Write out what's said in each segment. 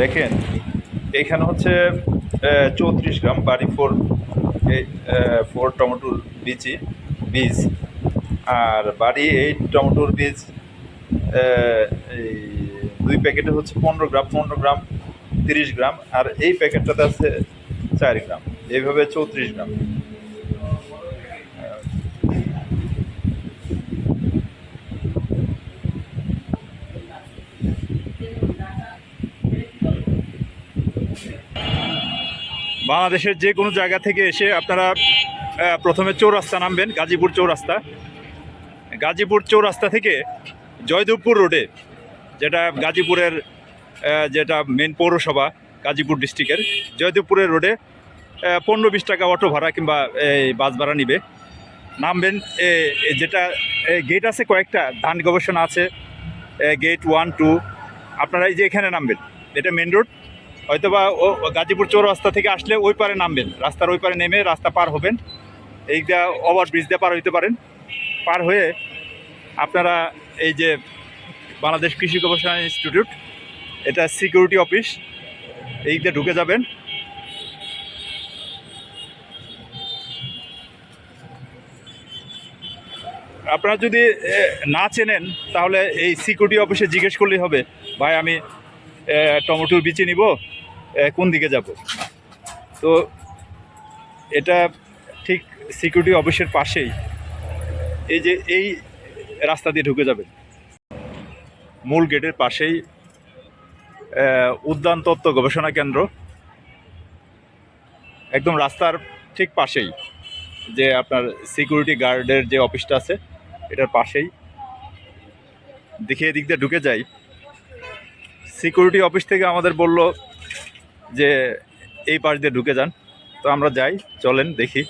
দেখেন, এখানে হচ্ছে চৌত্রিশ গ্রাম বাড়ি ফোর ফোর টমেটোর বিচি, বীজ। আর বাড়ি এইট টমেটোর বীজ এই দুই প্যাকেটে হচ্ছে পনেরো গ্রাম পনেরো গ্রাম, তিরিশ গ্রাম, আর এই প্যাকেটটাতে আছে চার গ্রাম। এইভাবে চৌত্রিশ গ্রাম। বাংলাদেশের যে কোনো জায়গা থেকে এসে আপনারা প্রথমে চৌরাস্তা নামবেন, গাজীপুর চৌরাস্তা। গাজীপুর চৌরাস্তা থেকে জয়দেবপুর রোডে, যেটা গাজীপুরের যেটা মেন পৌরসভা, গাজীপুর ডিস্ট্রিক্টের জয়দেবপুরের রোডে পনেরো বিশ টাকা অটো ভাড়া কিংবা, এই, বাস ভাড়া নিবে। নামবেন যেটা গেট আছে কয়েকটা, ধান গবেষণা আছে গেট ওয়ান টু আপনারা এই যে এখানে নামবেন, এটা মেন রোড হয়তোবা ও গাজীপুর চৌরাস্তা থেকে আসলে ওই পারে নামবেন। রাস্তার ওই পারে নেমে রাস্তা পার হবেন। এইটা ওভার ব্রিজ দিয়ে পার হইতে পারেন। পার হয়ে আপনারা এই যে বাংলাদেশ কৃষি গবেষণা ইনস্টিটিউট, এটা সিকিউরিটি অফিস এই দিয়ে ঢুকে যাবেন। আপনারা যদি না চেনেন, তাহলে এই সিকিউরিটি অফিসে জিজ্ঞেস করলেই হবে, ভাই, আমি টমেটোর বিচি নিব। কোন দিকে যাব? তো এটা ঠিক সিকিউরিটি অফিসের পাশেই। এই যে এই রাস্তা দিয়ে ঢুকে যাবেন। মূল গেটের পাশেই উদ্যান তত্ত্ব গবেষণা কেন্দ্র। একদম রাস্তার ঠিক পাশেই, যে আপনার সিকিউরিটি গার্ডের যে অফিসটা আছে, এটার পাশেই। দেখে এদিক দিয়ে ঢুকে যাই। সিকিউরিটি অফিস থেকে আমাদের বলল যে এই পাশ দিয়ে ঢুকে যান। তো আমরা যাই চলেন দেখি।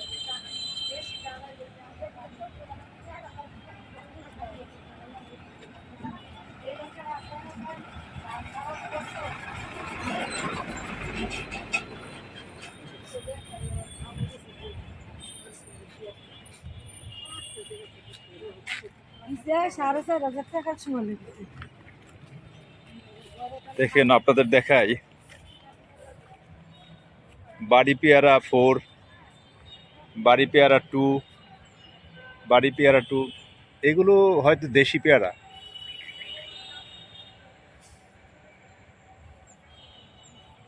দেখেন আপনাদের দেখাই। বাড়ি পেয়ারা ফোর বাড়ি পেয়ারা টু বাড়ি পেয়ারা টু এগুলো হয়তো দেশি পেয়ারা।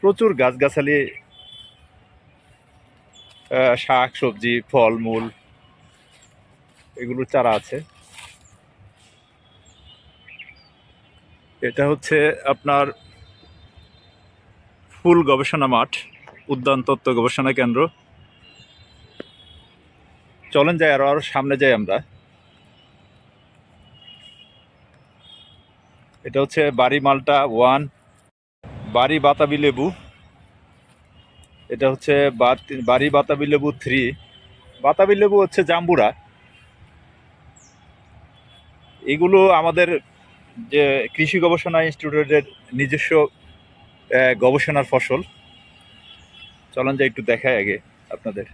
প্রচুর গাছগাছালি শাক, সবজি, ফলমূল এগুলো চারা আছে। এটা হচ্ছে আপনার ফুল গবেষণা মাঠ। উদ্যান তত্ত্ব গবেষণা কেন্দ্র। চলেন যাই, আরও আরও সামনে যাই আমরা। এটা হচ্ছে বাড়ি মালটা ওয়ান, বাড়ি বাতাবি লেবু। এটা হচ্ছে বাড়ি বাতাবি লেবু থ্রি। বাতাবি লেবু হচ্ছে জাম্বুরা। এগুলো আমাদের যে কৃষি গবেষণা ইনস্টিটিউটের নিজস্ব গবেষণার ফসল। চলন যা একটু দেখায় আগে আপনাদের।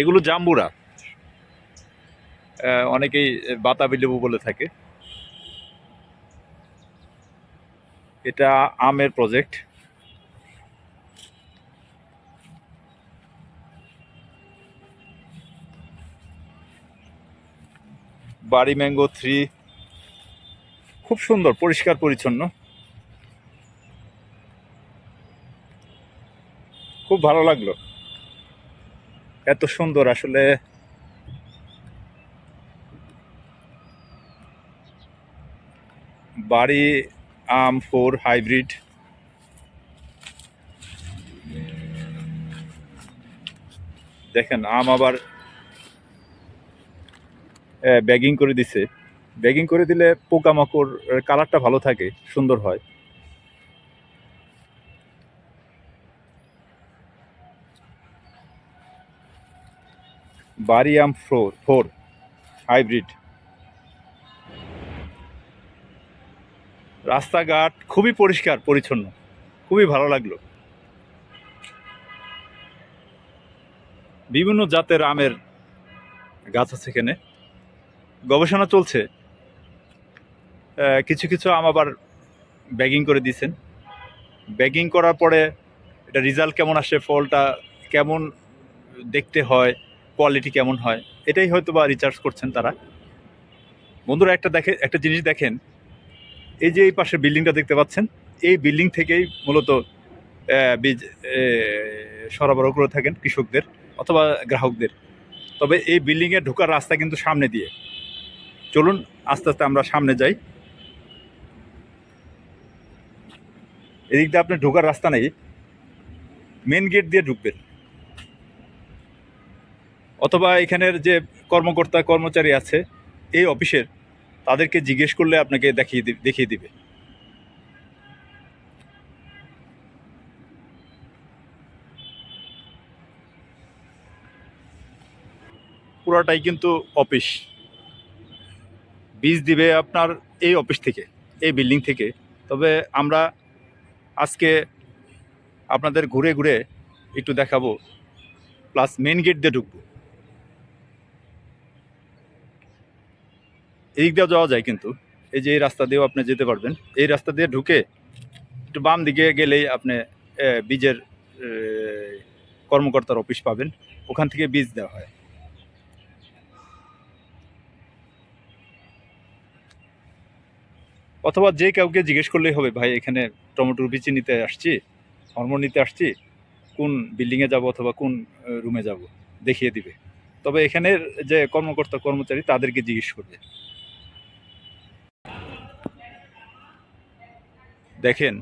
এগুলো জাম্বুরা। অনেকেই বাতাবি লেবু বলে থাকে। এটা আমের প্রজেক্ট। বাড়ি ম্যাঙ্গো থ্রি। খুব সুন্দর, পরিষ্কার, পরিচ্ছন্ন। ভালো লাগল। এত সুন্দর আসলে। বাড়ি, আম, ফোর, হাইব্রিড। দেখেন, আম আবার ব্যাগিং করে দিছে। ব্যাগিং করে দিলে পোকামাকড় কালারটা ভালো থাকে, সুন্দর হয়। Barium four four, hybrid. রাস্তাঘাট খুবই পরিষ্কার, পরিচ্ছন্ন। খুবই ভালো লাগল। বিভিন্ন জাতের আমের গাছ আছে এখানে। গবেষণা চলছে। কিছু কিছু আম আবার ব্যাগিং করে দিয়েছেন। ব্যাগিং করার পরে এটা রেজাল্ট কেমন আসে, ফলটা কেমন দেখতে হয়? কোয়ালিটি কেমন হয়, এটাই হয়তো বা রিচার্জ করছেন তারা। বন্ধুরা একটা দেখে, একটা জিনিস দেখেন, এই যে এই পাশে বিল্ডিংটা দেখতে পাচ্ছেন, এই বিল্ডিং থেকেই মূলত বীজ সরবরাহ করে থাকেন কৃষকদের অথবা গ্রাহকদের। তবে এই বিল্ডিংয়ে ঢোকার রাস্তা কিন্তু সামনে দিয়ে। চলুন, আস্তে আস্তে আমরা সামনে যাই। এদিক দিয়ে আপনি ঢোকার রাস্তা নেই মেন গেট দিয়ে ঢুকবেন। অথবা এখানের যে কর্মকর্তা, কর্মচারী আছে, এই অফিসের, তাদেরকে জিজ্ঞেস করলে আপনাকে দেখিয়ে দেখিয়ে দিবে। পুরাটাই কিন্তু অফিস। বীজ দিবে আপনার এই অফিস থেকে, এই বিল্ডিং থেকে। তবে আমরা আজকে আপনাদের ঘুরে ঘুরে একটু দেখাবো, প্লাস মেন গেট দিয়ে ঢুকবো। এই দিক দিয়েও যাওয়া যায় কিন্তু। এই যে এই রাস্তা দিয়েও আপনি যেতে পারবেন। এই রাস্তা দিয়ে ঢুকে একটু বাম দিকে গেলেই আপনি বীজের কর্মকর্তার অফিস পাবেন। ওখান থেকে বীজ দেওয়া হয়। অথবা যে কাউকে জিজ্ঞেস করলেই হবে, ভাই, এখানে টমেটোর বিচি নিতে আসছি হরমোন নিতে আসছি, কোন বিল্ডিংয়ে যাব অথবা কোন রুমে যাব? দেখিয়ে দিবে। তবে এখানের যে কর্মকর্তা, কর্মচারী, তাদেরকে জিজ্ঞেস করবে। দেখেন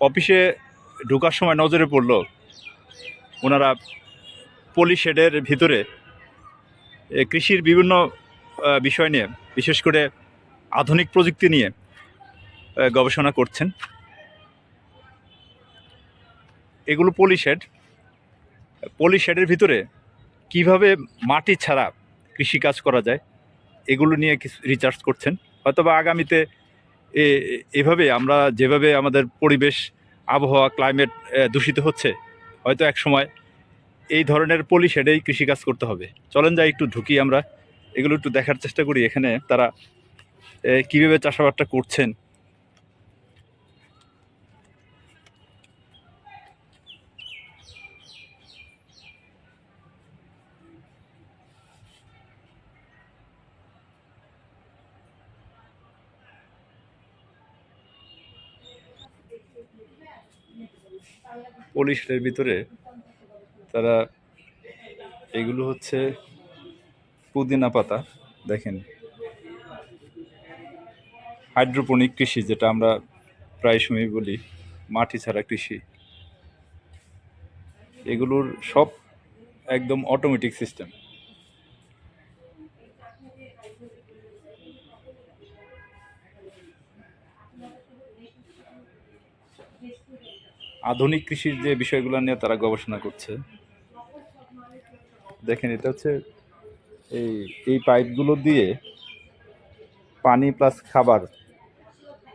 অফিসে ঢোকার সময় নজরে পড়ল ওনারা পলি শেডের ভিতরে কৃষির বিভিন্ন বিষয় নিয়ে, বিশেষ করে আধুনিক প্রযুক্তি নিয়ে গবেষণা করছেন। এগুলো পলি শেড, পলি শেডের ভিতরে কীভাবে মাটি ছাড়া কৃষিকাজ করা যায়, এগুলো নিয়ে রিসার্চ করছেন। হয়তোবা আগামীতে এভাবে আমরা যেভাবে আমাদের পরিবেশ, আবহাওয়া ক্লাইমেট দূষিত হচ্ছে, হয়তো এক সময় এই ধরনের পলি শেডেই কৃষিকাজ করতে হবে। চলেন যাই একটু ঢুকি আমরা। এগুলো একটু দেখার চেষ্টা করি এখানে তারা কীভাবে চাষাবাদটা করছেন। পলিশের ভিতরে তারা এগুলো হচ্ছে পুদিনা পাতা, দেখেন। হাইড্রোপনিক কৃষি, যেটা আমরা প্রায় সময় বলি, মাটি ছাড়া কৃষি। এগুলোর সব একদম অটোমেটিক সিস্টেম আধুনিক কৃষির যে বিষয়গুলো নিয়ে তারা গবেষণা করছে, দেখেন এটা হচ্ছে এই এই পাইপগুলো দিয়ে পানি প্লাস খাবার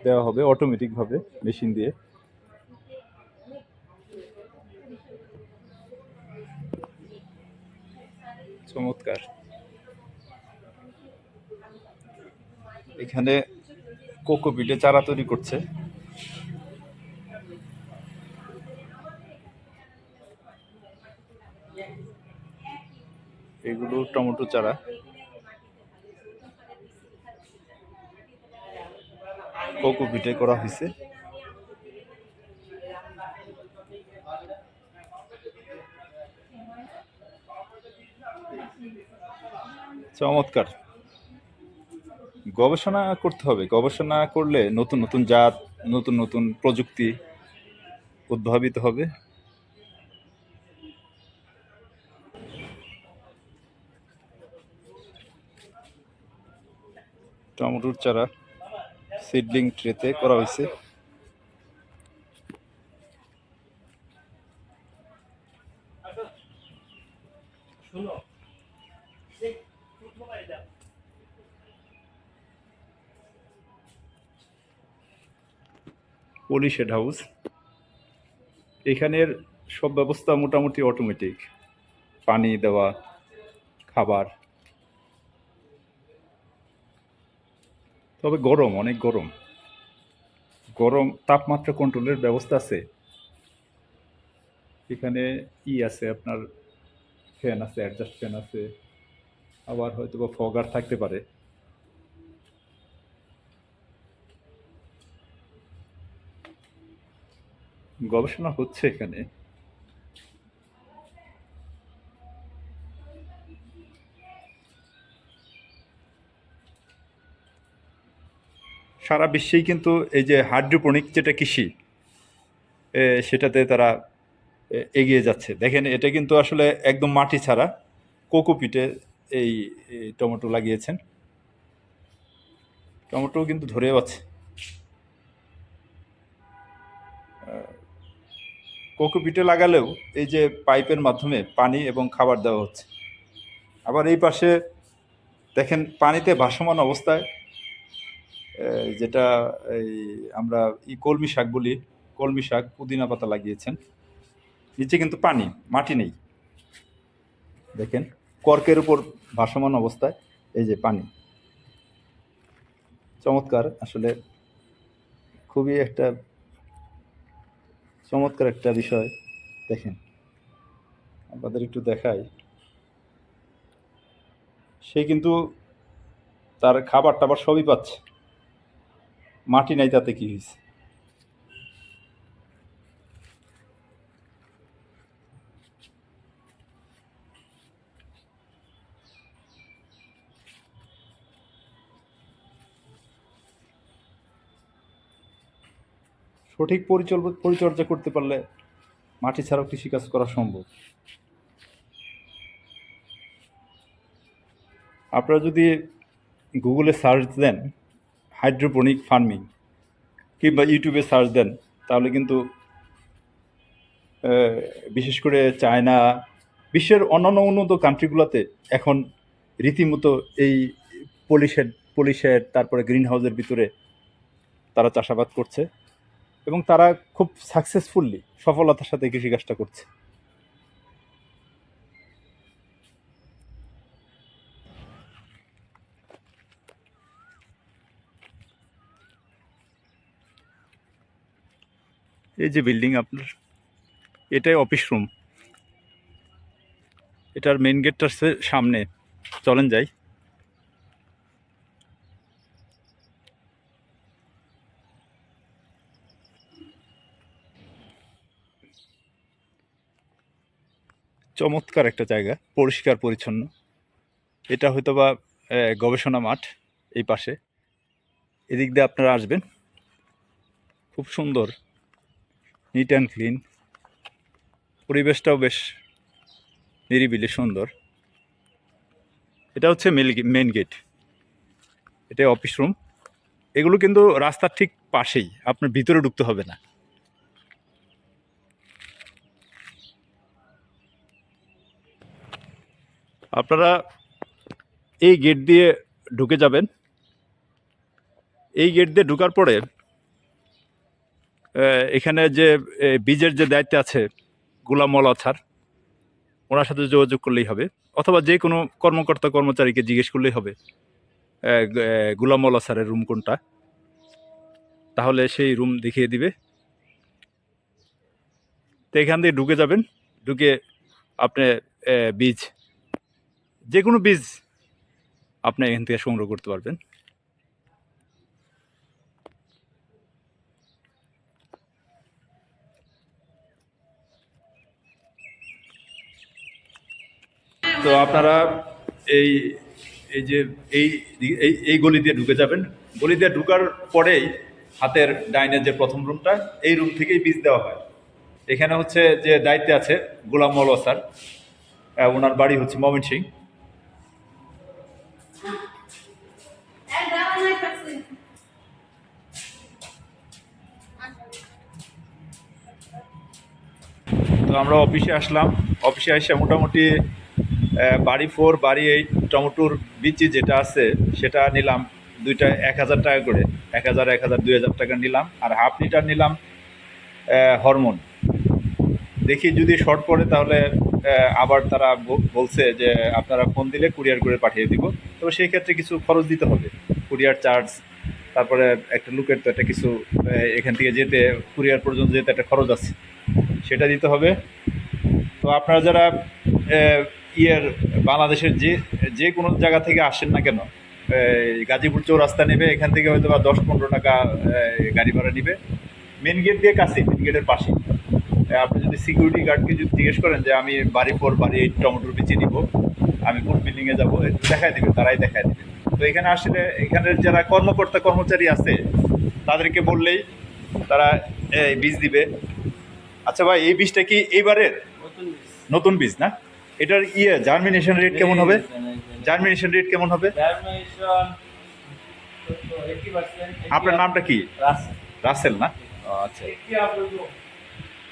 দেওয়া হবে অটোমেটিকভাবে মেশিন দিয়ে। চমৎকার। এখানে কোকোপিটে চারা তৈরি করছে। এগুলো টমেটো চারা। কোকো কোকোপিটে করা হয়েছে চমৎকার। গবেষণা করতে হবে। গবেষণা করলে নতুন নতুন জাত, নতুন নতুন প্রযুক্তি উদ্ভাবিত হবে। টমেটোর চারা সিডলিং ট্রেতে করা হয়েছে। Poly shade house. এখানের সব ব্যবস্থা মোটামুটি অটোমেটিক পানি দেওয়া, খাবার। তবে গরম, অনেক গরম। গরম তাপমাত্রা কন্ট্রোলের ব্যবস্থা আছে। এখানে ই আছে, আপনার ফ্যান আছে অ্যাডজাস্ট ফ্যান আছে। আবার হয়তো বা ফগার থাকতে পারে। গবেষণা হচ্ছে এখানে। সারা বিশ্বেই কিন্তু এই যে হাইড্রোপনিক যেটা কৃষি সেটাতে তারা এগিয়ে যাচ্ছে। দেখেন, এটা কিন্তু আসলে একদম মাটি ছাড়া কোকোপিটে এই টমেটো লাগিয়েছেন। টমেটো কিন্তু ধরেও আছে। কোকোপিটে লাগালেও এই যে পাইপের মাধ্যমে পানি এবং খাবার দেওয়া হচ্ছে। আবার এই পাশে দেখেন, পানিতে ভাসমান অবস্থায় যেটা এই আমরা ই কলমি শাক বলি, কলমি শাক পুদিনা পাতা লাগিয়েছেন। নিচে কিন্তু পানি, মাটি নেই। দেখেন, কর্কের উপর ভাসমান অবস্থায় এই যে পানি। চমৎকার, আসলে খুবই একটা চমৎকার একটা বিষয়। দেখেন, আপনাদের একটু দেখাই। সে কিন্তু তার খাবার টাবার সবই পাচ্ছে। মাটি নাই তাতে কি হয়েছে? সঠিক পরিচর্যা করতে পারলে মাটি ছাড়াও কৃষিকাজ করা সম্ভব। আপনারা যদি গুগলে সার্চ দেন হাইড্রোপনিক ফার্মিং। কিংবা ইউটিউবে সার্চ দেন, তাহলে কিন্তু বিশেষ করে চায়না, বিশ্বের অন্যান্য উন্নত কান্ট্রিগুলোতে এখন রীতিমতো এই পলিশের পলিশের তারপরে গ্রিন হাউসের ভিতরে তারা চাষাবাদ করছে এবং তারা খুব সাকসেসফুলি সফলতার সাথে কৃষিকাজটা করছে। এই যে বিল্ডিং আপনার, এটাই অফিস রুম এটার মেন গেটটা হচ্ছে সামনে। চলেন যাই। চমৎকার একটা জায়গা, পরিষ্কার, পরিচ্ছন্ন। এটা হয়তো বা গবেষণা মাঠ এই পাশে। এদিক দিয়ে আপনারা আসবেন। খুব সুন্দর। নিট অ্যান্ড ক্লিন পরিবেশটাও বেশ নিরিবিলি, সুন্দর। এটা হচ্ছে মেল মেন গেট এটা অফিস রুম এগুলো কিন্তু রাস্তার ঠিক পাশেই। আপনার ভিতরে ঢুকতে হবে না। আপনারা এই গেট দিয়ে ঢুকে যাবেন। এই গেট দিয়ে ঢুকার পরে এখানে যে বীজের যে দায়িত্বে আছে গোলাম ছাড় ওনার সাথে যোগাযোগ করলেই হবে। অথবা যে কোনো কর্মকর্তা, কর্মচারীকে জিজ্ঞেস করলেই হবে গোলাম মৌলা স্যারের রুম কোনটা। তাহলে সেই রুম দেখিয়ে দিবে। তো এখান থেকে ঢুকে যাবেন। ঢুকে আপনি বীজ, যে কোনো বীজ আপনি এখান থেকে সংগ্রহ করতে পারবেন। তো আপনারা এই এই যে, এই এই এই গলি দিয়ে ঢুকে যাবেন। গলি দিয়ে ঢুকার পরেই হাতের ডাইনের যে প্রথম রুমটা, এই রুম থেকেই বীজ দেওয়া হয়। এখানে হচ্ছে যে দায়িত্বে আছে গোলাম মৌলা স্যার ওনার বাড়ি হচ্ছে মমিন সিং তো আমরা অফিসে আসলাম। অফিসে এসে মোটামুটি বাড়ি ফোর, বাড়ি এই টমেটোর বিচি যেটা আছে, সেটা নিলাম দুইটা এক হাজার টাকা করে। এক হাজার এক হাজার, দুই হাজার টাকা নিলাম। আর হাফ লিটার নিলাম হরমোন। দেখি যদি শর্ট পড়ে তাহলে আবার তারা বলছে যে আপনারা ফোন দিলে কুরিয়ার করে পাঠিয়ে দিব। তবে সেই ক্ষেত্রে কিছু খরচ দিতে হবে, কুরিয়ার চার্জ। তারপরে একটা লুকের তো একটা কিছু এখান থেকে যেতে, কুরিয়ার পর্যন্ত যেতে একটা খরচ আছে, সেটা দিতে হবে। তো আপনারা যারা ইয়ের বাংলাদেশের যে যে কোনো জায়গা থেকে আসেন না কেন এই গাজীপুর চৌরাস্তা নেবে এখান থেকে হয়তো বা দশ পনেরো টাকা গাড়ি ভাড়া নেবে। মেন গেট দিয়ে কাছে মেন গেটের পাশে আপনি যদি সিকিউরিটি গার্ডকে যদি জিজ্ঞেস করেন যে আমি বাড়ি পর বাড়ি এই টমেটোর বিচে নিব আমি কোন বিল্ডিংয়ে যাব? একটু দেখায় দেবে তারাই দেখায় দেবে তো এখানে আসলে এখানের যারা কর্মকর্তা কর্মচারী আছে তাদেরকে বললেই তারা এই বীজ দিবে। আচ্ছা ভাই এই বীজটা কি এইবারের? নতুন বীজ না? এটার ইয়ে জার্মিনেশন রেট কেমন হবে? জার্মিনেশন রেট কেমন হবে? আপনার নামটা কি? রাসেল না? আচ্ছা।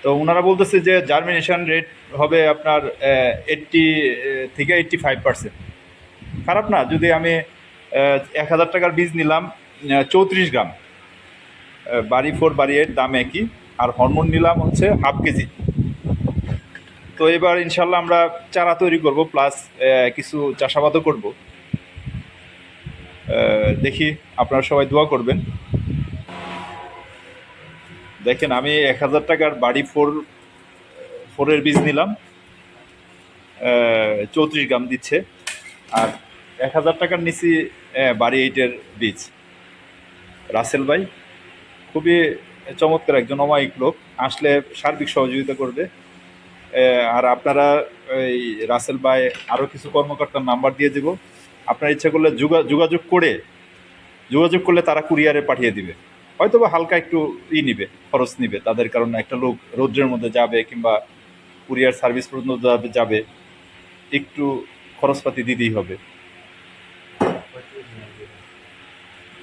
তো ওনারা বলতেছে যে জার্মিনেশন রেট হবে আপনার এইট্টি থেকে এইট্টি ফাইভ পার্সেন্ট খারাপ না যদি আমি এক হাজার টাকার বীজ নিলাম চৌত্রিশ গ্রাম। বাড়ি ফোর বাড়ি এইট দাম একই। আর হরমোন নিলাম হচ্ছে হাফ কেজি। তো এবার ইনশাল্লাহ আমরা চারা তৈরি করব প্লাস কিছু চাষাবাদও করব। দেখি আপনারা সবাই দোয়া করবেন। দেখেন, আমি এক হাজার টাকার বাড়ি ফোর, ফোরের বীজ নিলাম। চৌত্রিশ গ্রাম দিচ্ছে। আর এক হাজার টাকার নিচে বাড়ি এইটের বীজ। রাসেল ভাই, খুবই চমৎকার একজন অমায়িক লোক, আসলে সার্বিক সহযোগিতা করবে। আর আপনারা এই রাসেল ভাই আরও কিছু কর্মকর্তার নাম্বার দিয়ে দেব। আপনার ইচ্ছা করলে যোগা, যোগাযোগ করে, যোগাযোগ করলে তারা কুরিয়ারে পাঠিয়ে দিবে। হয়তো বা হালকা একটু ই নিবে, খরচ নিবে, তাদের কারণে একটা লোক রৌদ্রের মধ্যে যাবে কিংবা কুরিয়ার সার্ভিস পর্যন্ত যাবে, একটু খরচপাতি দিতেই হবে।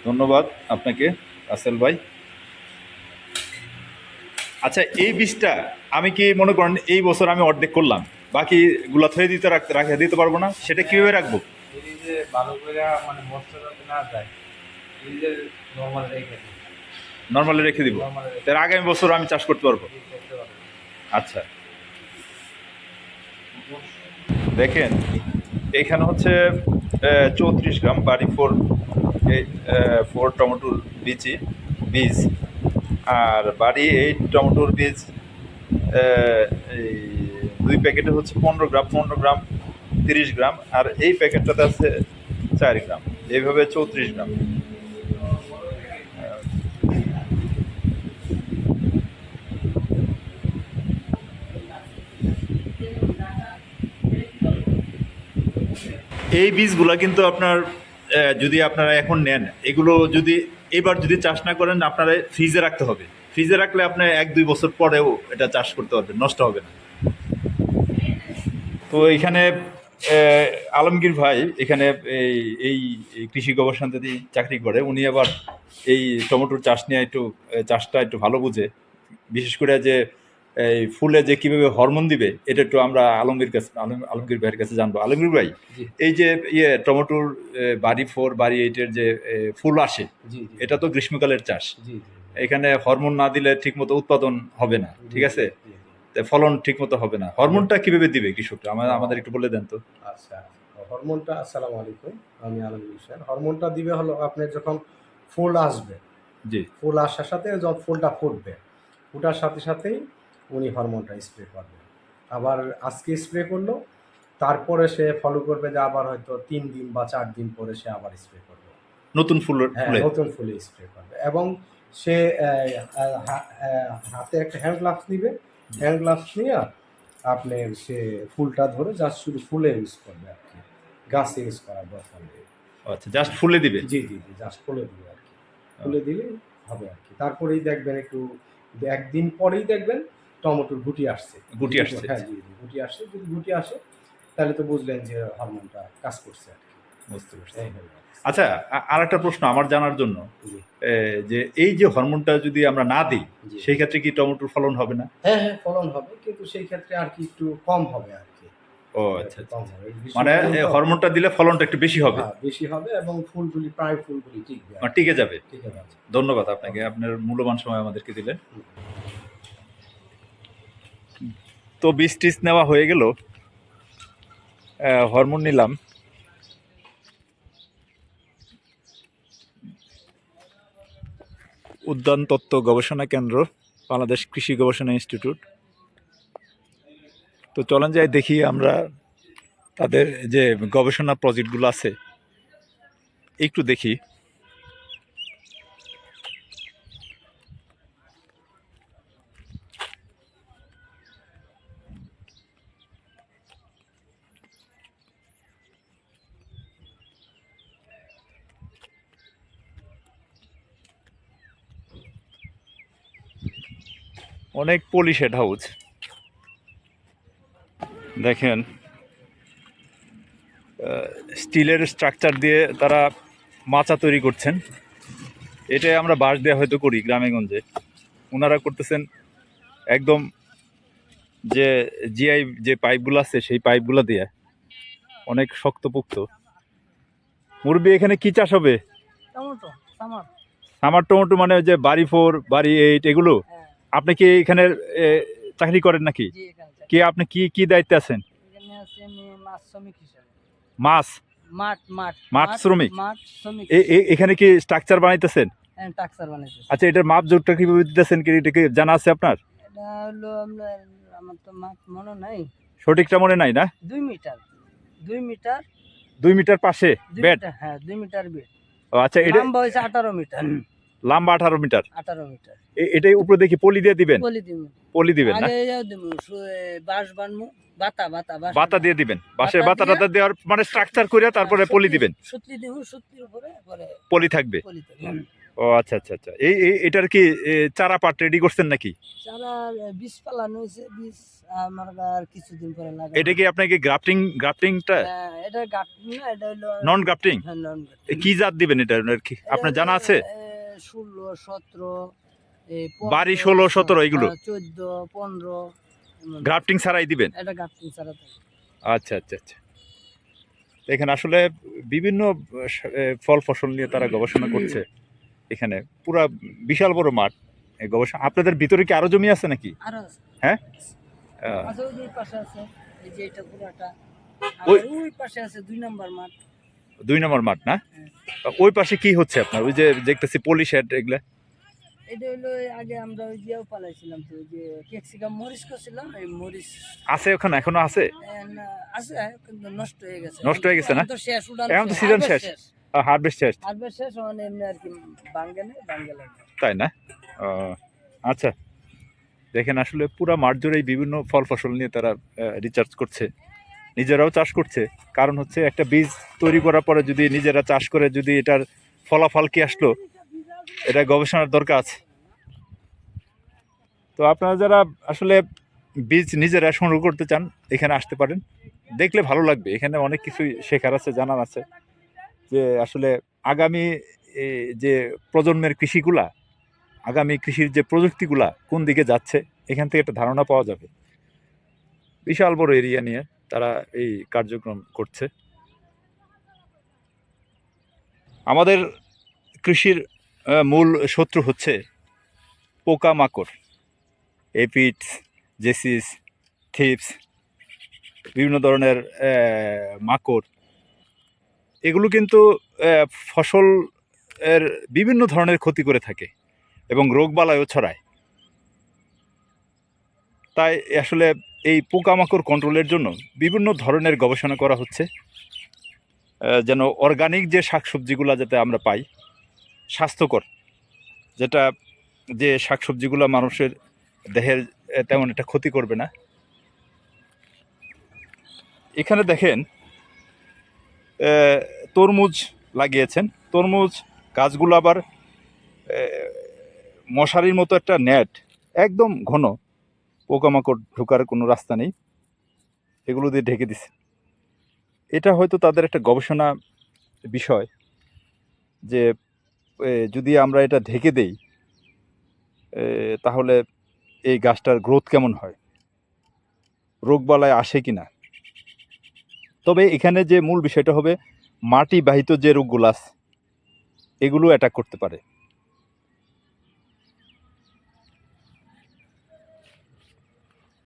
ধন্যবাদ আপনাকে, রাসেল ভাই। আচ্ছা এই বীজটা আমি কি মনে করেন এই বছর আমি অর্ধেক করলাম বাকিগুলা থয়ে দিতে রাখতে রাখে দিতে পারব না? সেটা কীভাবে রাখব? ভালো করে মানে না যায় রেখে নর্মালি রেখে দিব? তার আগামী বছর আমি চাষ করতে পারব? আচ্ছা। দেখেন এখানে হচ্ছে চৌত্রিশ গ্রাম বাড়ি ফোর এই ফোর টমেটোর বীজই বীজ। আর বাড়ি এই টমেটোর বীজ এই দুই প্যাকেটে হচ্ছে পনেরো গ্রাম পনেরো গ্রাম, তিরিশ গ্রাম, আর এই প্যাকেটটাতে আছে চার গ্রাম, এইভাবে চৌত্রিশ গ্রাম। এই বীজগুলো কিন্তু আপনার যদি আপনারা এখন নেন, এগুলো যদি এবার যদি চাষ না করেন, আপনারা ফ্রিজে রাখতে হবে। ফ্রিজে রাখলে আপনার এক দুই বছর পরেও এটা চাষ করতে পারবেন, নষ্ট হবে না। তো এখানে আলমগীর ভাই এখানে এই এই কৃষি কৃষি গবেষণাতে চাকরি করে, উনি আবার এই টমেটোর চাষ নিয়ে একটু চাষটা একটু ভালো বুঝে। বিশেষ করে যে এই ফুলে যে কীভাবে হরমোন দিবে এটা একটু আমরা আলমগীর কাছে আলম- আলমগীর ভাইয়ের কাছে জানব। আলমগীর ভাই এই যে ইয়ে টমেটোর বাড়ি ফোর বাড়ি এইটের যে ফুল আসে এটা তো গ্রীষ্মকালের চাষ। এখানে হরমোন না দিলে ঠিকমতো উৎপাদন হবে না ঠিক আছে? ফলন ঠিকমতো হবে না। হরমোনটা কীভাবে দিবে কৃষকরা? আমার আমাদের একটু বলে দেন তো। আচ্ছা হরমোনটা আসসালামু আলাইকুম। আমি আলমগীর হোসেন। হরমোনটা দিবে হলো আপনার যখন ফুল আসবে জি। ফুল আসার সাথে যখন ফুলটা ফুটবে। ফুটার সাথে সাথেই উনি হরমোনটা স্প্রে করবে আবার আজকে স্প্রে করল তারপরে সে ফলো করবে যে আবার হয়তো তিন দিন বা চার দিন পরে সে আবার স্প্রে করবে। নতুন ফুল হ্যাঁ নতুন ফুলে স্প্রে করবে এবং সে হাতে একটা হ্যান্ড গ্লাভস নিবে। হ্যান্ড গ্লাভস নিয়ে আপনি সে ফুলটা ধরে জাস্ট শুধু ফুলে ইউজ করবে আর কি। গাছে ইউজ করার দরকার নেই আচ্ছা জাস্ট ফুলে দিবে? জি জি জি জাস্ট ফুলে দিবে আর কি। ফুলে দিলে হবে আর কি। তারপরেই দেখবেন একটু একদিন পরেই দেখবেন টমেটোর গুটি আসছে। গুটি আসছে। হ্যাঁ জি গুটি আসছে। যদি গুটি আসে তাহলে তো বুঝলেন যে হরমোনটা কাজ করছে আর কি। বুঝতে পারছি। আচ্ছা আর একটা প্রশ্ন আমার জানার জন্য। যে এই যে হরমোনটা যদি আমরা না দিই। সেই ক্ষেত্রে কি টমেটোর ফলন হবে না? হ্যাঁ হ্যাঁ ফলন হবে কিন্তু সেই ক্ষেত্রে আর কি একটু কম হবে আর কি। ও আচ্ছা আচ্ছা। মানে হরমোনটা দিলে ফলনটা একটু বেশি হবে। হ্যাঁ, বেশি হবে এবং ফুলগুলি প্রায় ফুলগুলি টিকবে আর টিকে যাবে। টিকে যাবে। ধন্যবাদ আপনাকে। আপনার মূল্যবান সময় আমাদেরকে দিলেন। তো বীজ টিজ নেওয়া হয়ে গেল। হরমোন নিলাম। উদ্যান তত্ত্ব গবেষণা কেন্দ্র, বাংলাদেশ কৃষি গবেষণা ইনস্টিটিউট। তো চলেন যাই, দেখি আমরা তাদের যে গবেষণা প্রজেক্টগুলো আছে, একটু দেখি। অনেক পলিশেড হাউস দেখেন স্টিলের স্ট্রাকচার দিয়ে তারা মাচা তৈরি করছেন। এটাই আমরা বাঁশ দেওয়া হয়তো করি গ্রামেগঞ্জে। ওনারা করতেছেন একদম যে জিআই যে পাইপগুলো আছে সেই পাইপগুলো দিয়ে। অনেক শক্তপোক্ত। মুরবি এখানে কি চাষ হবে? সামার। আমার টমেটো মানে ওই যে বাড়ি ফোর বাড়ি এইট এগুলো? হ্যাঁ। আপনি কি এখানে চাকরি করেন নাকি? কি আপনি কি কি দায়িত্বে আছেন? মাছ মাঠ শ্রমিক? এখানে কি স্ট্রাকচার বানাইতেছেন? আচ্ছা এটার মাপ জোরটা কীভাবে দিতেছেন কি এটা কি জানা আছে আপনার? এটা আমার তো মাঠ মনে নাই। সঠিকটা মনে নাই না? দুই মিটার। দুই মিটার। দুই মিটার পাশে বেড? হ্যাঁ দুই মিটার বেড। ও আচ্ছা এটা লম্বা হয়েছে আঠারো মিটার। লম্বা আঠারো মিটার। আঠারো মিটার। এটাই উপরে দেখি পলি দিয়ে দিবেন? দিব। পলি দিবেন না? বাঁশ বানমু বাতা বাতা বাতা দিয়ে দিবেন। বাঁশের বাতা টাতা দেওয়ার মানে স্ট্রাকচার করে তারপরে পলি দিবেন। সুতলি দিব সুতলির উপরে পলি থাকবে? ও আচ্ছা আচ্ছা আচ্ছা। এই এটার কি চারা পাট রেডি করছেন নাকি? চারা বীজ পালানো হয়েছে বীজ আমার আর কিছুদিন পরে লাগা এটা কি আপনাকে গ্রাফটিং গ্রাফটিংটা হ্যাঁ, এটা গাট না এটা হলো নন গ্রাফটিং হ্যাঁ, কি জাত দিবেন এটা? কি আপনার জানা আছে? ষোলো সতেরো বাড়ি 16, 17 এগুলো? চোদ্দ পনেরো গ্রাফটিং ছাড়াই দিবেন? এটা গাপটিং ছাড়া আচ্ছা আচ্ছা আচ্ছা। এখানে আসলে বিভিন্ন ফল ফসল নিয়ে তারা গবেষণা করছে এখানে। পুরা বিশাল বড় মাঠ গবেষণা। আপনাদের ভিতরে কি আরও জমি আছে নাকি? হ্যাঁ? ওই- ওই পাশে আছে দুই নাম্বার মাঠ। দুই নম্বর মাঠ না? ওই পাশে কি হচ্ছে আপনার? ওই যে দেখতেছি পলি শেড এগুলা। এটা হলো আগে আমরা ওই দিয়েও পালাইছিলাম তো যে ক্যাপসিকাম মরিচ করছিলাম এই মরিচ আছে ওখানে এখনও আছে? আছে কিন্তু নষ্ট হয়ে গেছে। নষ্ট হয়ে গেছে না? তো শেষ উড়ান এখন তো season শেষ। হারভেস্ট শেষ। হারভেস্ট শেষ মানে এমনি আর কি বাঙ্গে বাঙ্গে তাই না? আচ্ছা। দেখেন আসলে পুরা মাঠ জুড়েই বিভিন্ন ফল ফসল নিয়ে তারা রিচার্জ করছে। নিজেরাও চাষ করছে। কারণ হচ্ছে একটা বীজ তৈরি করার পরে যদি নিজেরা চাষ করে যদি এটার ফলাফল কি আসলো, এটা গবেষণার দরকার আছে। তো আপনারা যারা আসলে বীজ নিজেরা সংগ্রহ করতে চান, এখানে আসতে পারেন। দেখলে ভালো লাগবে। এখানে অনেক কিছুই শেখার আছে, জানার আছে। যে আসলে আগামী যে প্রজন্মের কৃষিগুলা, আগামী কৃষির যে প্রযুক্তিগুলা কোন দিকে যাচ্ছে, এখান থেকে একটা ধারণা পাওয়া যাবে। বিশাল বড় এরিয়া নিয়ে। তারা এই কার্যক্রম করছে। আমাদের কৃষির মূল শত্রু হচ্ছে পোকামাকড়। এপিডস, জেসিস, থিপস, বিভিন্ন ধরনের মাকড়। এগুলো কিন্তু ফসল এর বিভিন্ন ধরনের ক্ষতি করে থাকে এবং রোগবালাইও ছড়ায়। তাই আসলে এই পোকামাকড় কন্ট্রোলের জন্য বিভিন্ন ধরনের গবেষণা করা হচ্ছে যেন অর্গানিক যে শাকসবজিগুলো যাতে আমরা পাই, স্বাস্থ্যকর, যেটা যে শাকসবজিগুলো মানুষের দেহের তেমন একটা ক্ষতি করবে না। এখানে দেখেন তরমুজ লাগিয়েছেন। তরমুজ গাছগুলো আবার মশারির মতো একটা নেট একদম ঘন। পোকামাকড় ঢোকার কোনো রাস্তা নেই। এগুলো দিয়ে ঢেকে দিছে। এটা হয়তো তাদের একটা গবেষণা বিষয় যে যদি আমরা এটা ঢেকে দেই তাহলে এই গাছটার গ্রোথ কেমন হয়? রোগবালায় আসে কি না তবে এখানে যে মূল বিষয়টা হবে, মাটি বাহিত যে রোগগুলো আছে, এগুলো অ্যাটাক করতে পারে।